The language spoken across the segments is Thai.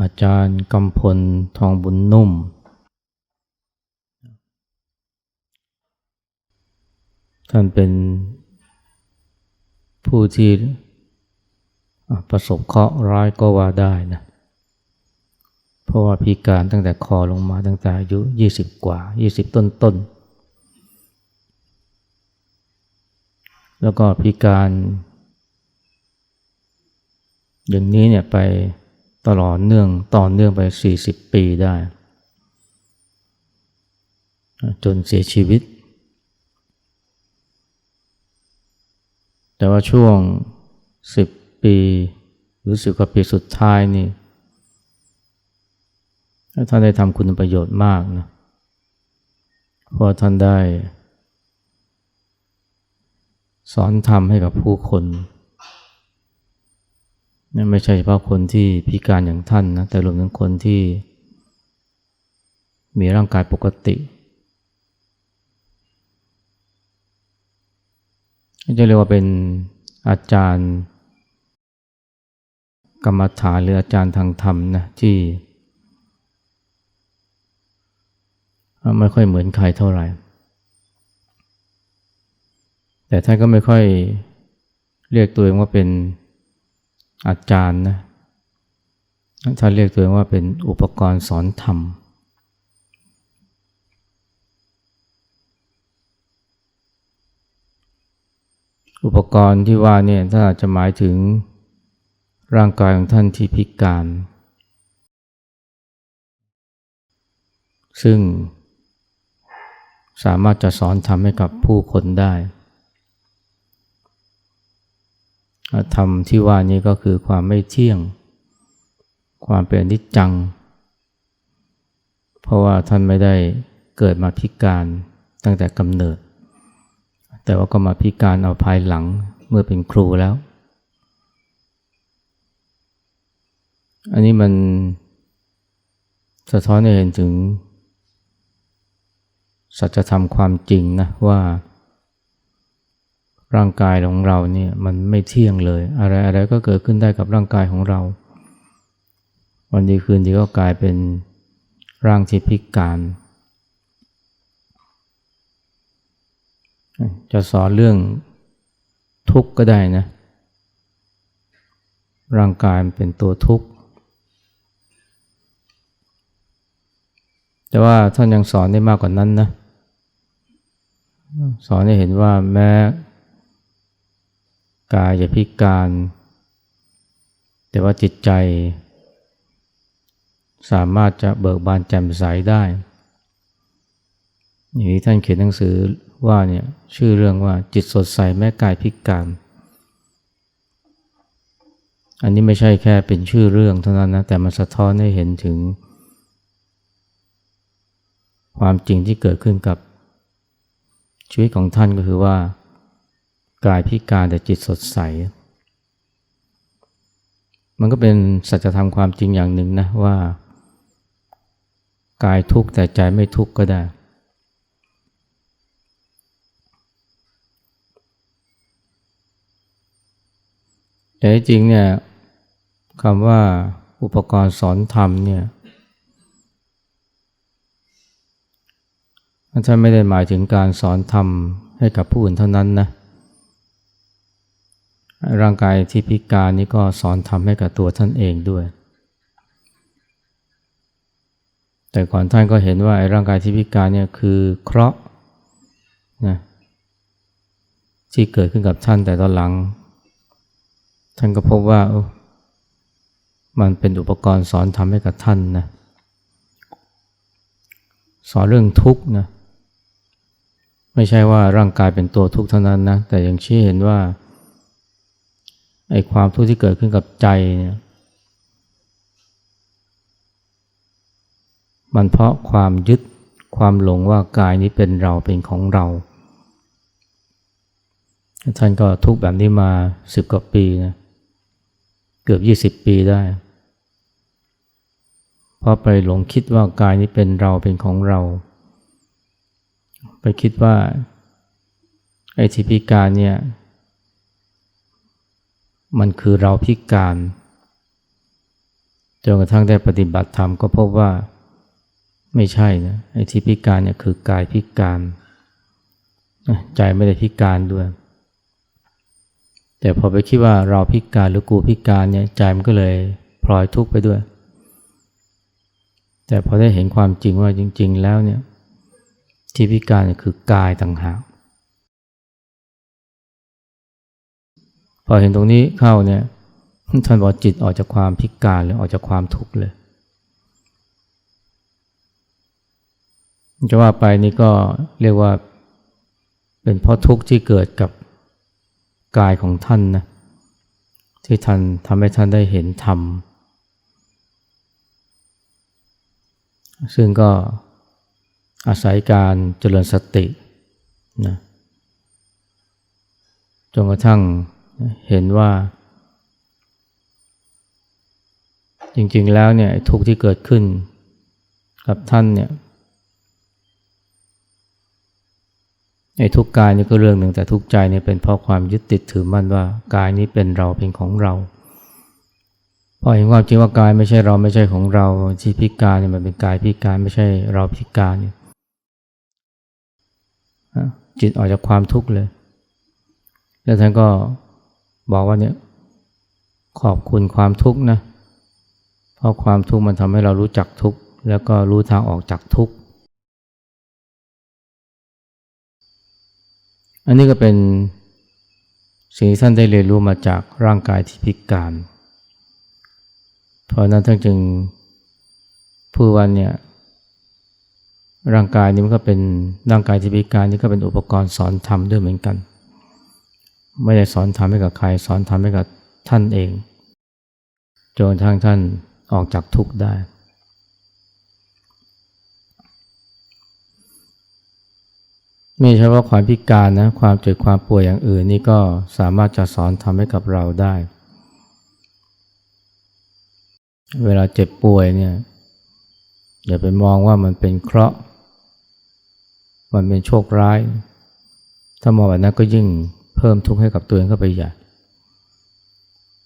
อาจารย์กำพลทองบุญนุ่ม ท่านเป็นผู้ที่ประสบเคราะห์ร้ายก็ว่าได้นะ เพราะว่าพิการตั้งแต่คอลงมาตั้งแต่อายุ 20 กว่า 20 ต้นต้น แล้วก็พิการ อย่างนี้เนี่ยไป ตลอดเนื่องต่อเนื่องไป 40 ปีได้ จนเสียชีวิต แต่ว่าช่วง 10 ปีหรือสิบกว่าปีสุดท้ายนี่ท่านได้ทำคุณประโยชน์มากนะเพราะท่านได้ สอนธรรมให้กับผู้คน นไม่ใช่เฉพาะคนที่พิการอย่างท่านนะแต่รวมถึงคนที่ มีร่างกายปกติ จะเรียกว่าเป็นอาจารย์ กรรมฐานหรืออาจารย์ทางธรรมนะที่ไม่ค่อยเหมือนใครเท่าไหร่ แต่ท่านก็ไม่ค่อยเรียกตัวเองว่าเป็น อาจารย์นะท่านเรียกตัวเองว่าเป็นอุปกรณ์สอนธรรม อุปกรณ์ที่ว่าเนี่ยถ้าจะหมายถึงร่างกายของท่านที่พิการ ซึ่งสามารถจะสอนทำให้กับผู้คนได้ ธรรมที่ว่านี้ก็คือความไม่เที่ยง ความเป็นนิจจัง เพราะว่าท่านไม่ได้เกิดมาพิการตั้งแต่กำเนิด แต่ว่าก็มาพิการเอาภายหลังเมื่อเป็นครูแล้ว อันนี้มันสะท้อนให้เห็นถึงสัจธรรมความจริงนะว่า ร่างกายของเราเนี่ยมันไม่เที่ยงเลย อะไรอะไรก็เกิดขึ้นได้กับร่างกายของเรา วันดีคืนดีก็กลายเป็นร่างที่พิการ จะสอนเรื่องทุกข์ก็ได้นะ ร่างกายมันเป็นตัวทุกข์ แต่ว่าท่านยังสอนได้มากกว่านั้นนะ สอนให้เห็นว่าแม้ กายจะพิการ แต่ว่าจิตใจ สามารถจะเบิกบานแจ่มใสได้อย่างนี้ท่านเขียนหนังสือว่าเนี่ยชื่อเรื่องว่าจิตสดใสแม้กายพิการ อันนี้ไม่ใช่แค่เป็นชื่อเรื่องเท่านั้นนะแต่มันสะท้อนให้เห็นถึง ความจริงที่เกิดขึ้นกับชีวิตของท่านก็คือว่า กายพิการแต่จิตสดใส มันก็เป็นสัจธรรมความจริงอย่างหนึ่งนะว่ากายทุกข์แต่ใจไม่ทุกข์ก็ได้ แต่จริงเนี่ยคำว่าอุปกรณ์สอนธรรมเนี่ยท่านไม่ได้หมายถึงการสอนธรรมให้กับผู้อื่นเท่านั้นนะ ร่างกายที่พิการนี้ก็สอนทำให้กับตัวท่านเองด้วย แต่ก่อนท่านก็เห็นว่าไอ้ร่างกายที่พิการเนี่ยคือเคราะห์นะที่เกิดขึ้นกับท่านแต่ตอนหลัง ท่านก็พบว่ามันเป็นอุปกรณ์สอนทำให้กับท่านนะสอนเรื่องทุกข์นะไม่ใช่ว่าร่างกายเป็นตัวทุกข์เท่านั้นนะแต่ยังชี้เห็นว่า ไอ้ความทุกข์ที่เกิดขึ้นกับใจเนี่ยมันเพราะความยึดความหลงว่ากายนี้เป็นเราเป็นของเราท่านก็ทุกแบบนี้มาสิบกว่าปีนะเกือบยี่สิบปีได้ เพราะไปหลงคิดว่ากายนี้เป็นเราเป็นของเรา ไปคิดว่าไอ้ที่พิการเนี่ย มันคือเราพิการจนกระทั่งได้ปฏิบัติธรรมก็พบว่าไม่ใช่นะไอ้ที่พิการเนี่ยคือกายพิการใจไม่ได้พิการด้วย แต่พอไปคิดว่าเราพิการหรือกูพิการเนี่ยใจมันก็เลยพลอยทุกข์ไปด้วย แต่พอได้เห็นความจริงว่าจริง ๆ แล้วเนี่ยที่พิการเนี่ยคือกายต่างหาก พอเห็นตรงนี้เข้าเนี่ยท่านบอกจิตออกจากความพิการเลยออกจากความทุกข์เลยจะว่าไปนี่ก็เรียกว่าเป็นเพราะทุกข์ที่เกิดกับกายของท่านนะที่ท่านทำให้ท่านได้เห็นธรรมซึ่งก็อาศัยการเจริญสตินะจนกระทั่ง เห็นว่า จริงๆแล้วเนี่ยทุกที่เกิดขึ้นกับท่านเนี่ยไอ้ทุกกายนี่ก็เรื่องหนึ่งแต่ทุกใจเนี่ยเป็นเพราะความยึดติดถือมั่นว่ากายนี้เป็นเราเป็นของเราพอเห็นความจริงว่ากายไม่ใช่เราไม่ใช่ของเราที่พิการเนี่ยมันเป็นกายพิการไม่ใช่เราพิการเนี่ยจิตออกจากความทุกข์เลย แล้วท่านก็ บอกว่าเนี่ยขอบคุณความทุกข์นะเพราะความทุกข์มันทำให้เรารู้จักทุกข์แล้วก็รู้ทางออกจากทุกข์อันนี้ก็เป็นสิ่งที่ท่านได้เรียนรู้มาจากร่างกายที่พิการ เพราะนั้นท่านจึงพูดวันเนี่ยร่างกายนี้มันก็เป็นร่างกายที่พิการนี่ก็เป็นอุปกรณ์สอนธรรมด้วยเหมือนกัน ไม่ได้สอนธรรมให้กับใคร สอนธรรมให้กับท่านเองจนทางท่านออกจากทุกข์ได้ ไม่ใช่ว่าความพิการนะความเจ็บความป่วยอย่างอื่นนี่ก็สามารถจะสอนทำให้กับเราได้ เวลาเจ็บป่วยเนี่ยอย่าไปมองว่ามันเป็นเคราะห์ มันเป็นโชคร้าย ถ้ามองแบบนั้นก็ยิ่ง เพิ่มทุกข์ให้กับตัวเองเข้าไปใหญ่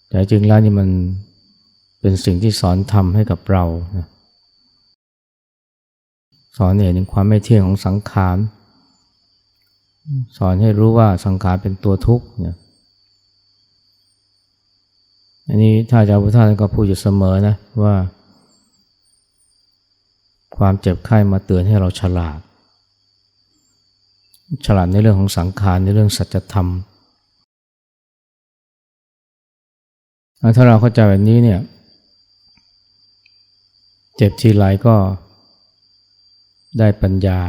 แต่จริงแล้วนี่มันเป็นสิ่งที่สอนทำให้กับเรานะสอนเห็นถึงความไม่เที่ยงของสังขาร สอนให้รู้ว่าสังขารเป็นตัวทุกข์เนี่ยอันนี้ถ้าอาจารย์พุทธาก็พูดอยู่เสมอนะว่า ความเจ็บไข้มาเตือนให้เราฉลาด ฉลาดในเรื่องของสังขารในเรื่องสัจธรรมถ้าเราเข้าใจแบบนี้เนี่ย เจ็บทีไรก็ได้ปัญญา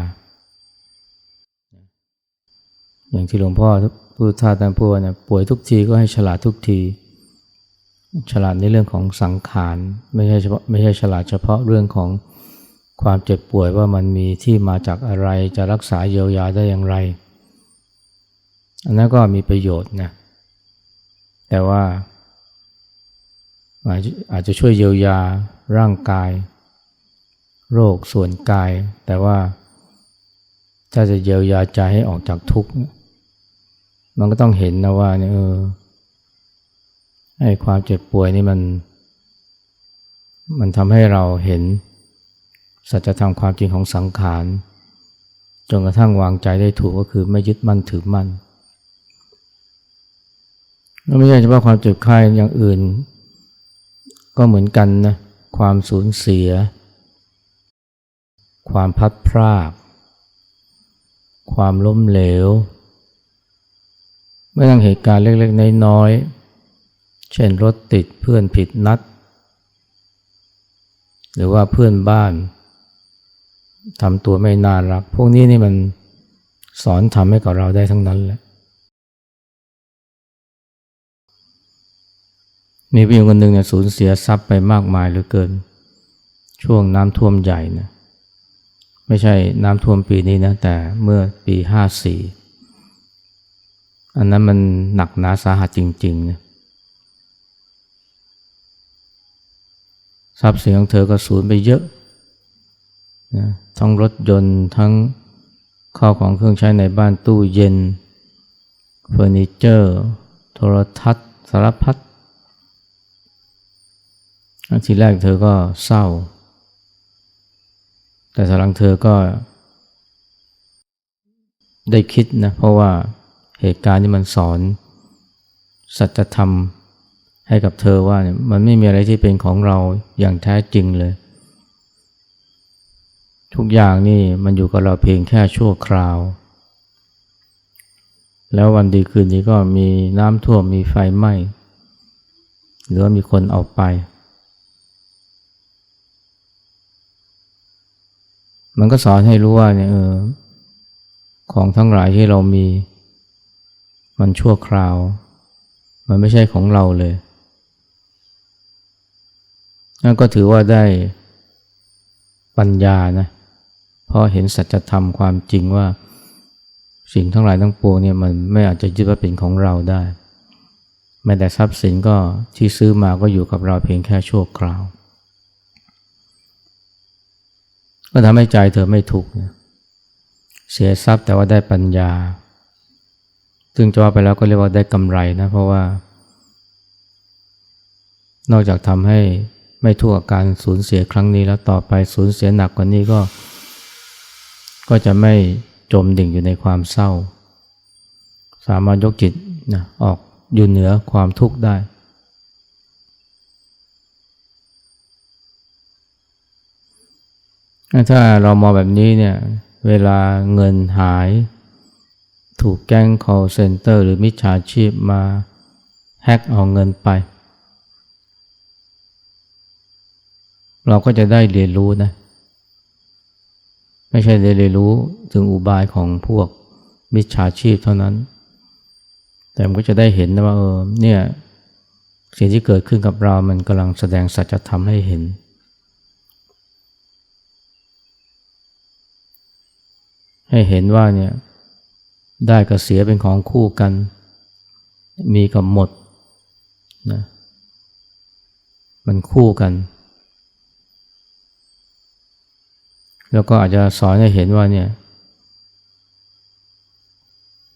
อย่างที่หลวงพ่อพูดท่าตามพูดเนี่ยป่วยทุกทีก็ให้ฉลาดทุกที ฉลาดในเรื่องของสังขาร ไม่ใช่เฉพาะไม่ใช่ฉลาดเฉพาะเรื่องของ ความเจ็บป่วยว่ามันมีที่มาจากอะไรจะรักษาเยียวยาได้อย่างไร อันนั้นก็มีประโยชน์นะแต่ว่าอาจจะช่วยเยียวยาร่างกาย โรคส่วนกาย แต่ว่าถ้าจะเยียวยาใจให้ออกจากทุกข์ มันก็ต้องเห็นนะว่าเนี่ยเออไอ้ความเจ็บป่วยนี่มัน มันทำให้เราเห็น สัจธรรมความจริงของสังขารจนกระทั่งวางใจได้ถูกก็คือไม่ยึดมั่นถือมั่นแล้วไม่ใช่เฉพาะความเจ็บไข้อย่างอื่น ก็เหมือนกันนะความสูญเสีย ความพัดพรากความล้มเหลวเมื่อทั้งเหตุการณ์เล็กๆ น้อยๆ เช่นรถติดเพื่อนผิดนัด หรือว่าเพื่อนบ้าน ทำตัวไม่น่ารัก พวกนี้นี่มันสอนทำให้กับเราได้ทั้งนั้นแหละ มีผู้หญิงคนหนึ่งเนี่ยสูญเสียทรัพย์ไปมากมายเหลือเกิน ช่วงน้ำท่วมใหญ่นะไม่ใช่น้ำท่วมปีนี้นะ แต่เมื่อปีห้าสี่อันนั้นมันหนักหนาสาหัสจริงๆนะทรัพย์สินของเธอก็สูญไปเยอะ นะทั้งรถยนต์ทั้งข้าวของเครื่องใช้ในบ้านตู้เย็นเฟอร์นิเจอร์ โทรทัศน์ สารพัดทีแรกเธอก็เศร้า แต่สลังเธอก็ ได้คิดนะเพราะว่าเหตุการณ์ที่มันสอน สัจธรรมให้กับเธอว่าเนี่ยมันไม่มีอะไรที่เป็นของเราอย่างแท้จริงเลย ทุกอย่างนี่มันอยู่กับเราเพียงแค่ชั่วคราว แล้ววันดีคืนนี้ก็มีน้ำท่วมมีไฟไหม้หรือว่ามีคนเอาไป มันก็สอนให้รู้ว่าเนี่ยเออของทั้งหลายที่เรามี มันชั่วคราว มันไม่ใช่ของเราเลย นั่นก็ถือว่าได้ปัญญานะเพราะเห็นสัจธรรมความจริงว่า สิ่งทั้งหลายทั้งปวงเนี่ยมันไม่อาจจะยึดว่าเป็นของเราได้ แม้แต่ทรัพย์สินก็ที่ซื้อมาก็อยู่กับเราเพียงแค่ชั่วคราว ก็ทำให้ใจเธอไม่ทุกข์เสียทรัพย์แต่ว่าได้ปัญญา ซึ่งจะว่าไปแล้วก็เรียกว่าได้กำไรนะเพราะว่า นอกจากทำให้ไม่ทุกข์กับการสูญเสียครั้งนี้แล้วต่อไปสูญเสียหนักกว่านี้ก็ ก็จะไม่จมดิ่งอยู่ในความเศร้า สามารถยกจิตนะออกอยู่เหนือความทุกข์ได้ ถ้าเรามองแบบนี้เนี่ย เวลาเงินหาย ถูกแก๊ง call center หรือมิจฉาชีพมาแฮกเอาเงินไป เราก็จะได้เรียนรู้นะ ไม่ใช่ได้เรียนรู้ถึงอุบายของพวกมิจฉาชีพเท่านั้น แต่มันก็จะได้เห็นนะว่าเออเนี่ยสิ่งที่เกิดขึ้นกับเรามันกำลังแสดงสัจธรรมให้เห็น ให้เห็นว่าเนี่ยได้กับเสียเป็นของคู่กัน มีกับหมดนะมันคู่กัน แล้วก็อาจจะสอนให้เห็นว่าเนี่ย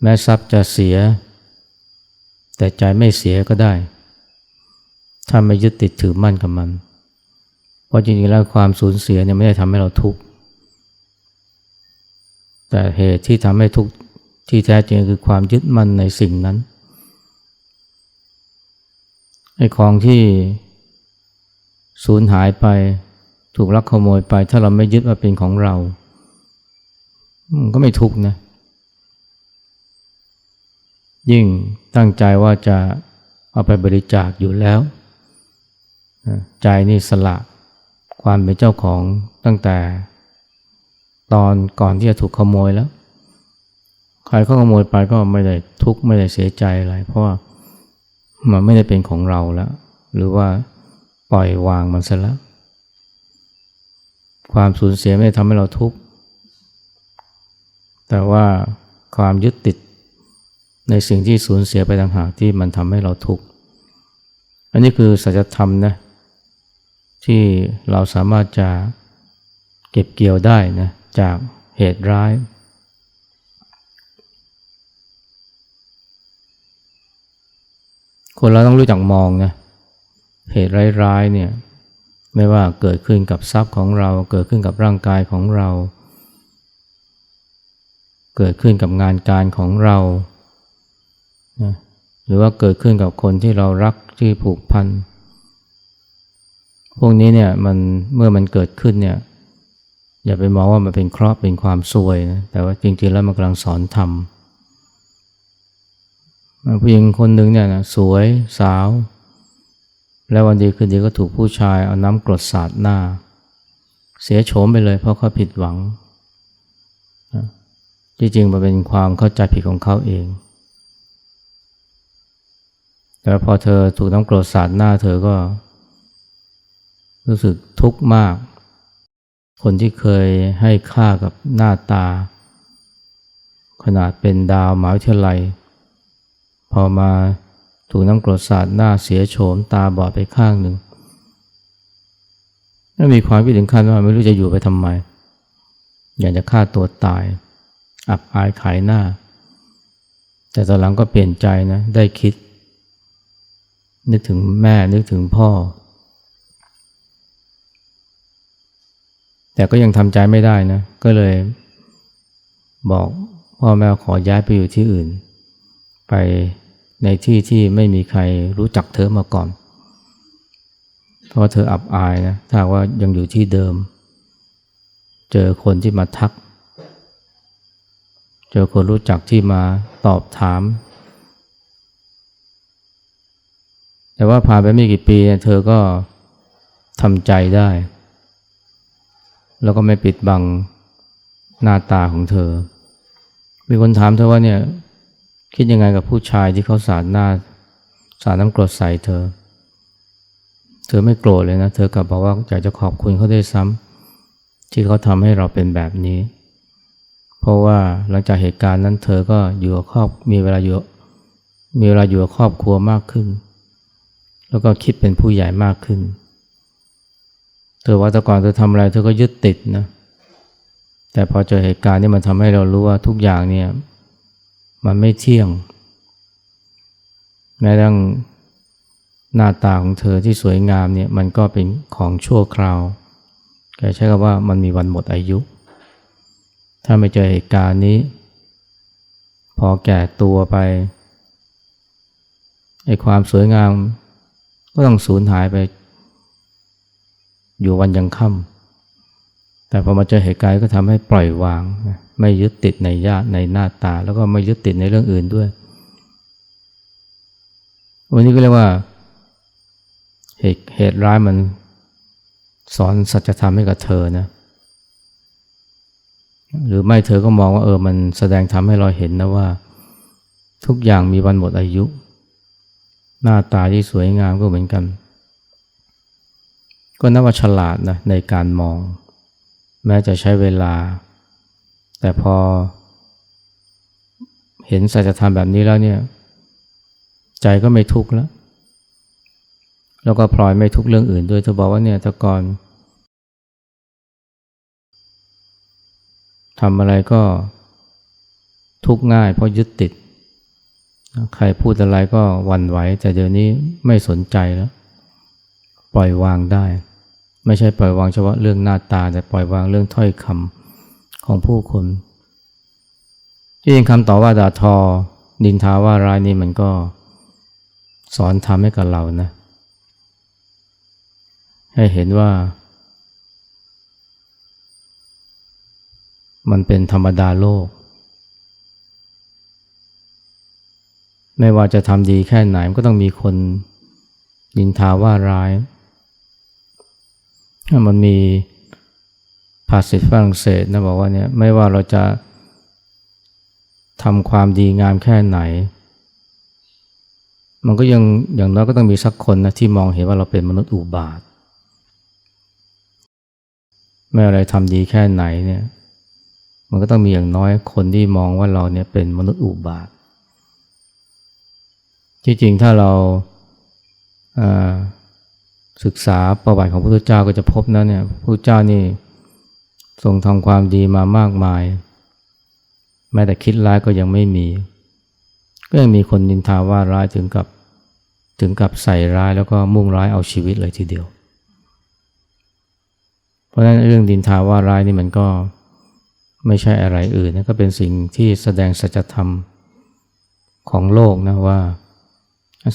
แม้ทรัพย์จะเสีย แต่ใจไม่เสียก็ได้ ถ้าไม่ยึดติดถือมั่นกับมัน เพราะจริงๆแล้วความสูญเสียเนี่ยไม่ได้ทำให้เราทุกข์ แต่เหตุที่ทำให้ทุกข์ที่แท้จริงคือความยึดมั่นในสิ่งนั้นไอ้ของที่สูญหายไป ถูกลักขโมยไป ถ้าเราไม่ยึดว่าเป็นของเรา มันก็ไม่ทุกข์นะ ยิ่งตั้งใจว่าจะเอาไปบริจาคอยู่แล้ว ใจนี่สละความเป็นเจ้าของตั้งแต่ ตอนก่อนที่จะถูกขโมยแล้ว ใครเขาขโมยไปก็ไม่ได้ทุกข์ไม่ได้เสียใจอะไรเพราะว่ามันไม่ได้เป็นของเราแล้ว หรือว่าปล่อยวางมันซะแล้ว ความสูญเสียไม่ได้ทำให้เราทุกข์ แต่ว่าความยึดติดในสิ่งที่สูญเสียไปต่างหากที่มันทำให้เราทุกข์ อันนี้คือสัจธรรมนะที่เราสามารถจะเก็บเกี่ยวได้นะจากเหตุร้าย คนเราต้องรู้จักมองนะเหตุร้ายๆเนี่ย ไม่ว่าเกิดขึ้นกับทรัพย์ของเรา เกิดขึ้นกับร่างกายของเรา เกิดขึ้นกับงานการของเรานะหรือว่าเกิดขึ้นกับคนที่เรารักที่ผูกพัน พวกนี้เนี่ยมันเมื่อมันเกิดขึ้นเนี่ยอย่าไปมองว่ามันเป็นเคราะห์เป็นความซวยนะแต่ว่าจริงๆแล้วมันกำลังสอนธรรมผู้หญิงคนหนึ่งเนี่ยนะสวยสาว แล้ววันดีคืนดีก็ถูกผู้ชายเอาน้ำกรดสาดหน้า เสียโฉมไปเลยเพราะเขาผิดหวังจริงๆมันเป็นความเข้าใจผิดของเขาเอง แต่พอเธอถูกน้ำกรดสาดหน้าเธอก็ รู้สึกทุกข์มาก คนที่เคยให้ค่ากับหน้าตา ขนาดเป็นดาวหมหาวิทยาลัย พอมา ถูกน้ำกรดสาดหน้าเสียโฉมตาบอดไปข้างหนึ่งไม่มีความคิดถึงขั้นว่าไม่รู้จะอยู่ไปทำไม อยากจะฆ่าตัวตาย อับอายขายหน้า แต่ตอนหลังก็เปลี่ยนใจนะ ได้คิด นึกถึงแม่นึกถึงพ่อ แต่ก็ยังทำใจไม่ได้นะ ก็เลยบอกพ่อแม่ขอย้ายไปอยู่ที่อื่น ไป ในที่ที่ไม่มีใครรู้จักเธอมาก่อน เพราะเธออับอายนะถ้าว่ายังอยู่ที่เดิม เจอคนที่มาทัก เจอคนรู้จักที่มาตอบถาม แต่ว่าผ่านไปไม่กี่ปีเนี่ยเธอก็ทำใจได้ แล้วก็ไม่ปิดบังหน้าตาของเธอ มีคนถามเธอว่าเนี่ย คิดยังไงกับผู้ชายที่เขาสาดหน้าสาดน้ำกรดใส่เธอ เธอไม่โกรธเลยนะ เธอกลับบอกว่าอยากจะขอบคุณเขาด้วยซ้ำที่เขาทำให้เราเป็นแบบนี้ เพราะว่าหลังจากเหตุการณ์นั้นเธอก็อยู่กับครอบมีเวลาอยู่มีเวลาอยู่กับครอบครัวมากขึ้น แล้วก็คิดเป็นผู้ใหญ่มากขึ้น เธอว่าแต่ก่อนเธอทำอะไรเธอก็ยึดติดนะ แต่พอเจอเหตุการณ์นี้มันทำให้เรารู้ว่าทุกอย่างเนี่ย มันไม่เที่ยง แม้ทั้งหน้าตาของเธอที่สวยงามเนี่ยมันก็เป็นของชั่วคราวแกใช้คำว่ามันมีวันหมดอายุ ถ้าไม่เจอเหตุการณ์นี้ พอแก่ตัวไปไอ้ความสวยงามก็ต้องสูญหายไป อยู่วันยังค่ำแต่พอมาเจอเหตุการณ์ก็ทำให้ปล่อยวางนะ ไม่ยึดติดในญาติในหน้าตา แล้วก็ไม่ยึดติดในเรื่องอื่นด้วย วันนี้ก็เรียกว่า เหตุเหตุร้ายมันสอนสัจธรรมให้กับเธอนะหรือไม่เธอก็มองว่าเออมันแสดงทำให้เราเห็นนะว่า ทุกอย่างมีวันหมดอายุ หน้าตาที่สวยงามก็เหมือนกัน ก็นับว่าฉลาดนะในการมอง แม้จะใช้เวลา แต่พอ เห็นสัจธรรมแบบนี้แล้วเนี่ย ใจก็ไม่ทุกข์แล้ว แล้วก็พลอยไม่ทุกข์เรื่องอื่นด้วยเธอบอกว่าเนี่ยแต่ก่อนทำอะไรก็ทุกข์ง่ายเพราะยึดติด ใครพูดอะไรก็วันไหว แต่เดี๋ยวนี้ไม่สนใจแล้ว ปล่อยวางได้ ไม่ใช่ปล่อยวางเฉพาะเรื่องหน้าตา แต่ปล่อยวางเรื่องถ้อยคำ ของผู้คนที่จริงคำต่อว่าด่าทอ ดินทาว่าร้ายนี่มันก็สอนทำให้กับเรานะ ให้เห็นว่า มันเป็นธรรมดาโลก ไม่ว่าจะทำดีแค่ไหนมันก็ต้องมีคนนินทาว่าร้าย มันมี ภาษิตฝรั่งเศสนะบอกว่าเนี่ยไม่ว่าเราจะทำความดีงามแค่ไหน มันก็ยังอย่างน้อยก็ต้องมีสักคนนะที่มองเห็นว่าเราเป็นมนุษย์อุบาท ไม่อะไรทำดีแค่ไหนเนี่ย มันก็ต้องมีอย่างน้อยคนที่มองว่าเราเนี่ยเป็นมนุษย์อุบาท ที่จริงถ้าเราศึกษาประวัติของพระพุทธเจ้าก็จะพบนะเนี่ยพระพุทธเจ้านี่ ทรงทำความดีมามากมาย แม้แต่คิดร้ายก็ยังไม่มี ก็ยังมีคนนินทาว่าร้ายถึงกับถึงกับใส่ร้ายแล้วก็มุ่งร้ายเอาชีวิตเลยทีเดียว เพราะฉะนั้นเรื่องดินทาว่าร้ายนี่มันก็ไม่ใช่อะไรอื่นนะก็เป็นสิ่งที่แสดงสัจธรรมของโลกนะว่า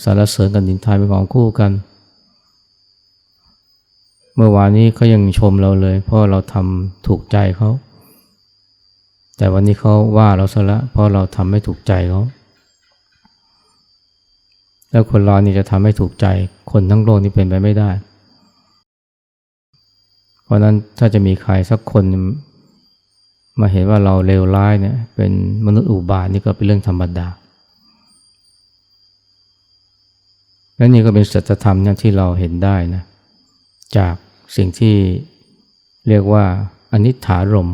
สารเสริญกับดินทาเป็นของคู่กัน มื่อวานนี้เขายังชมเราเลย เพราะเราทำถูกใจเขา แต่วันนี้เขาว่าเราซะละ เพราะเราทำไม่ถูกใจเขา แล้วคนเรานี่จะทำให้ถูกใจ คนทั้งโลกนี่เป็นไปไม่ได้ เพราะนั้นถ้าจะมีใครสักคนมาเห็นว่าเราเลวร้ายเนี่ย เป็นมนุษย์อุบาทนี่ก็เป็นเรื่องธรรมดาและนี่ก็เป็นสัจธรรมที่เราเห็นได้นะจาก สิ่งที่เรียกว่าอนิถารม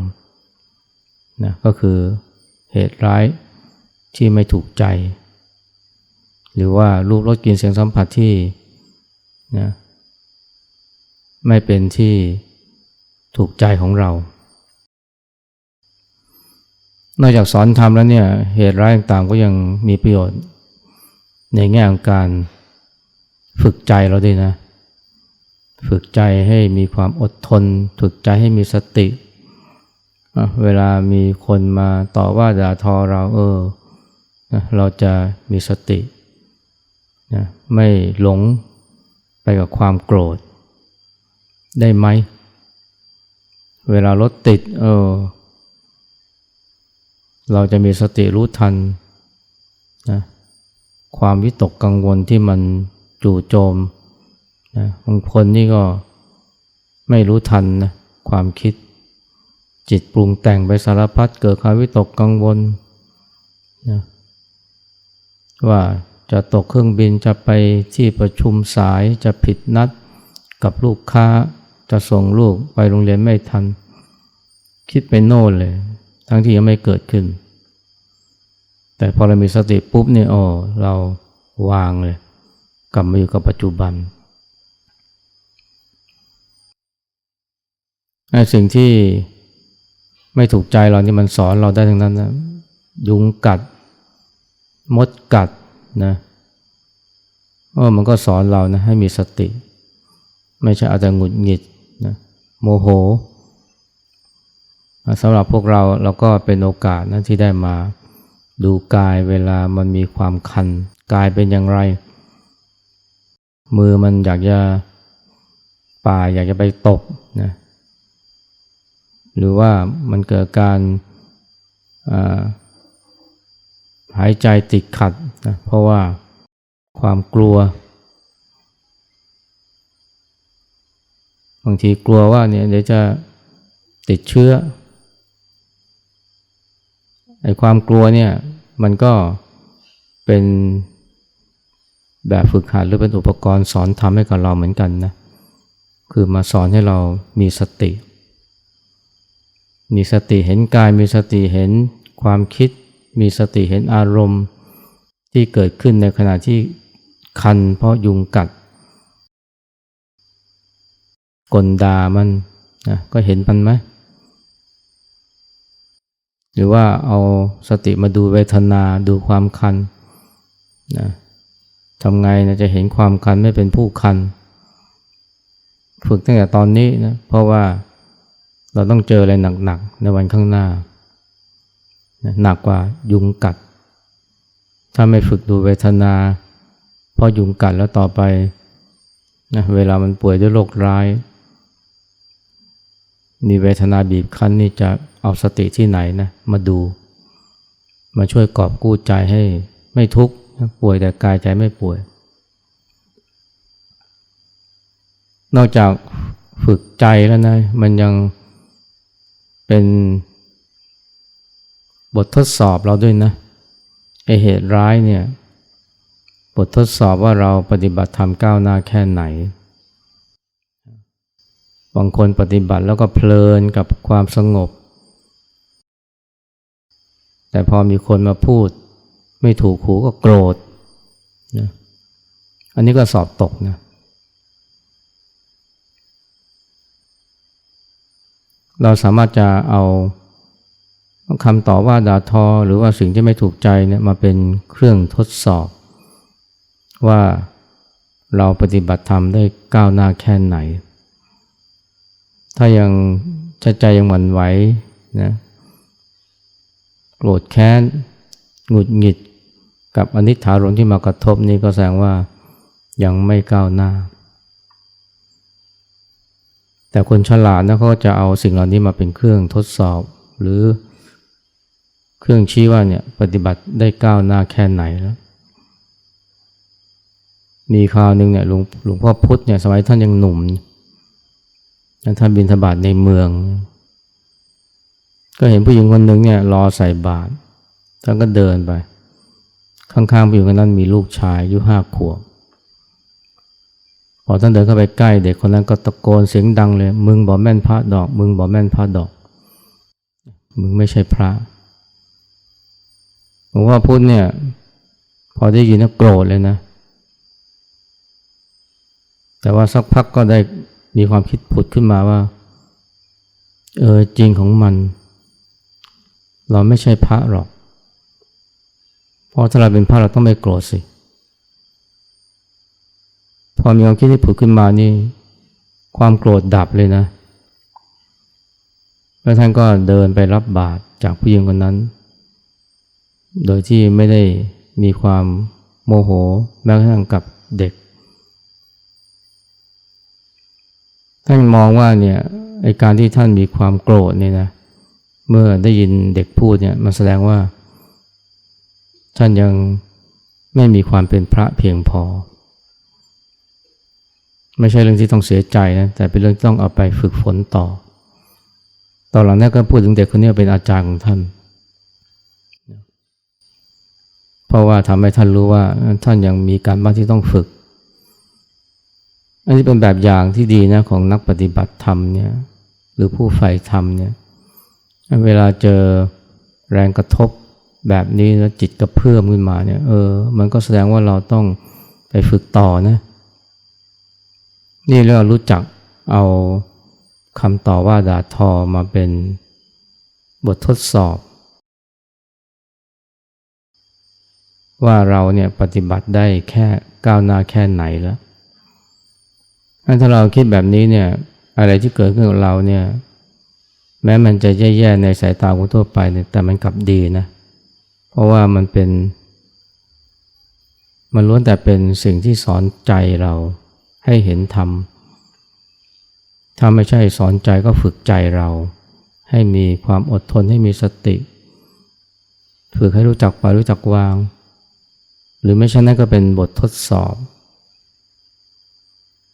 นะก็คือเหตุร้ายที่ไม่ถูกใจ หรือว่ารูปรสกลิ่นเสียงสัมผัสที่นะไม่เป็นที่ถูกใจของเรา นอกจากสอนธรรมแล้วเนี่ยเหตุร้ายต่างๆก็ยังมีประโยชน์ ในแง่ของการฝึกใจเราด้วยนะ ฝึกใจให้มีความอดทน ฝึกใจให้มีสติ เวลามีคนมาต่อว่าด่าทอเราเออ เราจะมีสตินะไม่หลงไปกับความโกรธ ได้ไหม เวลารถติดเออ เราจะมีสติรู้ทันนะความวิตกกังวลที่มันจู่โจม นะบางคนนี่ก็ไม่รู้ทันนะความคิด จิตปรุงแต่งไปสารพัดเกิดความวิตกกังวลนะว่าจะตกเครื่องบินจะไปที่ประชุมสายจะผิดนัดกับลูกค้าจะส่งลูกไปโรงเรียนไม่ทัน คิดไปโน่นเลย ทั้งที่ยังไม่เกิดขึ้น แต่พอเรามีสติปุ๊บเนี่ยอ๋อเราวางเลย กลับมาอยู่กับปัจจุบัน สิ่งที่ไม่ถูกใจเรานี่มันสอนเราได้ทั้งนั้นนะยุงกัด มดกัดนะเออมันก็สอนเรานะให้มีสติ ไม่ใช่อาจจะหงุดหงิดนะโมโหสำหรับพวกเราเราก็เป็นโอกาสนะที่ได้มาดูกายเวลามันมีความคัน กายเป็นอย่างไร มือมันอยากจะป่าอยากจะไปตบนะ หรือว่ามันเกิดการหายใจติดขัดนะเพราะว่าความกลัว บางทีกลัวว่าเนี่ยเดี๋ยวจะติดเชื้อไอ้ความกลัวเนี่ยมันก็เป็นแบบฝึกหัดหรือเป็นอุปกรณ์สอนทำให้กับเราเหมือนกันนะคือมาสอนให้เรามีสติ มีสติเห็นกาย มีสติเห็นความคิด มีสติเห็นอารมณ์ ที่เกิดขึ้นในขณะที่คันเพราะยุงกัดกลดามันนะก็เห็นมันไหมหรือว่าเอาสติมาดูเวทนาดูความคันนะทำไงนะจะเห็นความคันไม่เป็นผู้คัน ฝึกตั้งแต่ตอนนี้นะเพราะว่า เราต้องเจออะไรหนักๆในวันข้างหน้า หนักกว่ายุงกัด ถ้าไม่ฝึกดูเวทนาพอยุงกัดแล้วต่อไปนะเวลามันป่วยด้วยโรคร้ายนี่เวทนาบีบคั้นนี่จะเอาสติที่ไหนนะมาดู มาช่วยกอบกู้ใจให้ไม่ทุกข์ป่วยแต่กายใจไม่ป่วย นอกจากฝึกใจแล้วนะมันยัง เป็นบททดสอบเราด้วยนะไอเหตุร้ายเนี่ยบททดสอบว่าเราปฏิบัติธรรมก้าวหน้าแค่ไหน บางคนปฏิบัติแล้วก็เพลินกับความสงบ แต่พอมีคนมาพูด ไม่ถูกหูก็โกรธนะอันนี้ก็สอบตกนะ เราสามารถจะเอาคำต่อว่าด่าทอหรือว่าสิ่งที่ไม่ถูกใจเนี่ยมาเป็นเครื่องทดสอบ ว่าเราปฏิบัติธรรมได้ก้าวหน้าแค่ไหน ถ้ายังใจใจยังหวั่นไหวนะโกรธแค้นหงุดหงิดกับอนิจฐารมที่มากระทบนี่ก็แสดงว่ายังไม่ก้าวหน้า แต่คนฉลาดนะเขาจะเอาสิ่งเหล่านี้มาเป็นเครื่องทดสอบ หรือเครื่องชี้ว่าเนี่ยปฏิบัติได้ก้าวหน้าแค่ไหนแล้วมีคราวหนึ่งเนี่ยหลวงหลวงพ่อพุธเนี่ยสมัยท่านยังหนุ่มท่านบินธบาตในเมือง ก็เห็นผู้หญิงคนหนึ่งเนี่ยรอใส่บาตรท่านก็เดินไป ข้างๆผู้หญิงคนนั้นมีลูกชายอายุห้าขวบ พอท่านเดินเข้าไปใกล้เด็กคนนั้นก็ตะโกนเสียงดังเลย มึงบอกแม่นพระดอก มึงบอกแม่นพระดอก มึงไม่ใช่พระผมว่าพูดเนี่ย พอได้ยินก็โกรธเลยนะ แต่ว่าสักพักก็ได้มีความคิดผุดขึ้นมาว่า เออจริงของมัน เราไม่ใช่พระหรอก เพราะถ้าเราเป็นพระเราต้องไม่โกรธสิ อมีความคิดที่ผุดขึ้นมานี่ ความโกรธดับเลยนะ แล้วท่านก็เดินไปรับบาตรจากผู้หญิงคนนั้น โดยที่ไม่ได้มีความโมโหแม้กระทั่งกับเด็ก ท่านมองว่าเนี่ยไอการที่ท่านมีความโกรธเนี่ยนะ เมื่อได้ยินเด็กพูดเนี่ยมันแสดงว่า ท่านยังไม่มีความเป็นพระเพียงพอ ไม่ใช่เรื่องที่ต้องเสียใจนะแต่เป็นเรื่องที่ต้องเอาไปฝึกฝนต่อ ตอนหลังนั้ก็พูดถึงเด็กคนนี้เป็นอาจารย์ของท่าน เพราะว่าทำให้ท่านรู้ว่าท่านยังมีการบ้านที่ต้องฝึก อันนี้เป็นแบบอย่างที่ดีนะของนักปฏิบัติธรรมเนี่ยหรือผู้ใฝ่ธรรมเนี่ยเวลาเจอแรงกระทบแบบนี้แล้วจิตกระเพื่อมขึ้นมาเนี่ยเออ มันก็แสดงว่าเราต้องไปฝึกต่อนะ นี่เรารู้จักเอาคำต่อว่าด่าทอมาเป็นบททดสอบ ว่าเราเนี่ยปฏิบัติได้แค่ก้าวหน้าแค่ไหนแล้วถ้าเราคิดแบบนี้เนี่ยอะไรที่เกิดขึ้นกับเราเนี่ยแม้มันจะแย่ๆในสายตาของทั่วไปเนี่ยแต่มันกลับดีนะ เพราะว่ามันเป็น มันล้วนแต่เป็นสิ่งที่สอนใจเรา ให้เห็นธรรม ถ้าไม่ใช่สอนใจก็ฝึกใจเรา ให้มีความอดทนให้มีสติ ฝึกให้รู้จักปล่อยรู้จักวาง หรือไม่ใช่นั่นก็เป็นบททดสอบ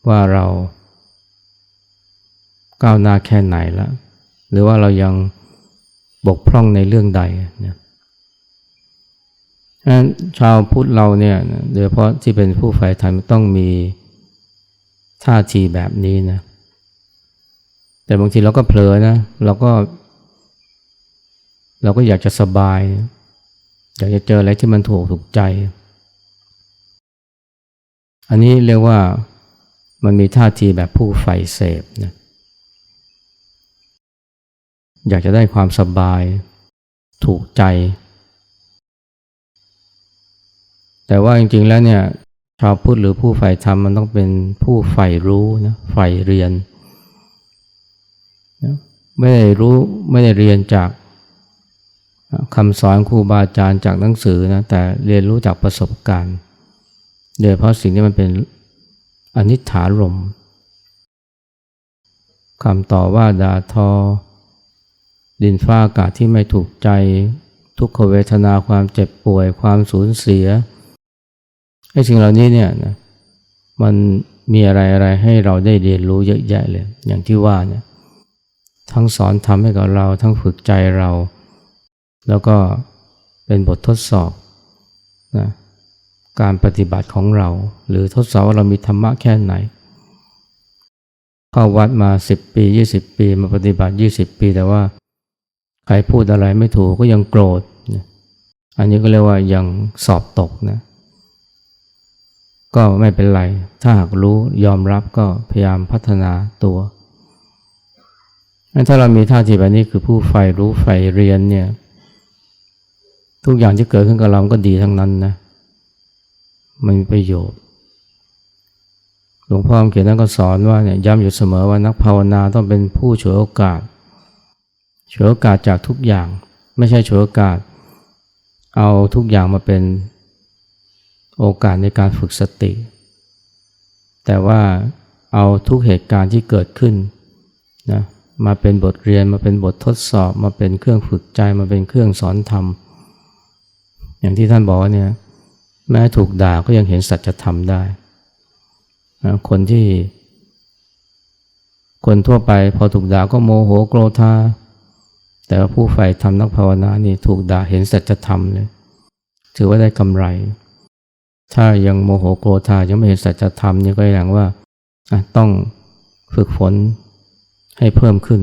ว่าเราก้าวหน้าแค่ไหนแล้ว หรือว่าเรายังบกพร่องในเรื่องใดเนี่ยชาวพุทธเราเนี่ยโดยเฉพาะที่เป็นผู้ฝ่ายธรรมต้องมี ท่าทีแบบนี้นะ แต่บางทีเราก็เผลอนะ เราก็ เราก็อยากจะสบาย อยากจะเจออะไรที่มันถูกถูกใจ อันนี้เรียกว่ามันมีท่าทีแบบผู้ใฝ่เสพนะอยากจะได้ความสบาย ถูกใจ แต่ว่าจริงๆแล้วเนี่ย ชาวพุทธหรือผู้ใฝ่ธรรมมันต้องเป็นผู้ใฝ่รู้นะใฝ่เรียนนะไม่ได้รู้ไม่ได้เรียนจากคำสอนครูบาอาจารย์จากหนังสือนะแต่เรียนรู้จากประสบการณ์โดยเพราะสิ่งที่มันเป็นอนิจฐารมคำต่อว่าด่าทอ ดินฟ้าอากาศที่ไม่ถูกใจ ทุกขเวทนาความเจ็บป่วย ความสูญเสีย ไอ้สิ่งเหล่านี้เนี่ยนะมันมีอะไรอะไรให้เราได้เรียนรู้เยอะแยะเลย อย่างที่ว่าเนี่ยทั้งสอนทำให้กับเรา ทั้งฝึกใจเรา แล้วก็เป็นบททดสอบนะการปฏิบัติของเรา หรือทดสอบว่าเรามีธรรมะแค่ไหน เข้าวัดมา 10 ปี 20 ปีมาปฏิบัติ 20 ปี แต่ว่าใครพูดอะไรไม่ถูกก็ยังโกรธ อันนี้ก็เรียกว่ายังสอบตกนะ ก็ไม่เป็นไร ถ้าหากรู้ยอมรับก็พยายามพัฒนาตัวถ้าเรามีท่าทีแบบนี้คือผู้ใฝ่รู้ใฝ่เรียนเนี่ย ทุกอย่างที่เกิดขึ้นกับเราก็ดีทั้งนั้นนะ มันมีประโยชน์ หลวงพ่อเขียนนั้นก็สอนว่าเนี่ยย้ำอยู่เสมอว่านักภาวนาต้องเป็นผู้ฉวยโอกาสฉวยโอกาสจากทุกอย่าง ไม่ใช่ฉวยโอกาส เอาทุกอย่างมาเป็น โอกาสในการฝึกสติ แต่ว่าเอาทุกเหตุการณ์ที่เกิดขึ้นนะมาเป็นบทเรียนมาเป็นบททดสอบ มาเป็นเครื่องฝึกใจมาเป็นเครื่องสอนธรรม อย่างที่ท่านบอกเนี่ยแม้ถูกด่าก็ยังเห็นสัจธรรมได้นะคนที่ คนทั่วไปพอถูกด่าก็โมโหโกรธาแต่ว่าผู้ใฝ่ทำนักภาวนานี่ถูกด่าเห็นสัจธรรมเลย ถือว่าได้กำไร ถ้ายังโมโหโกรธายังไม่เห็นสัจธรรมนี่ก็อย่างว่าต้องฝึกฝนให้เพิ่มขึ้น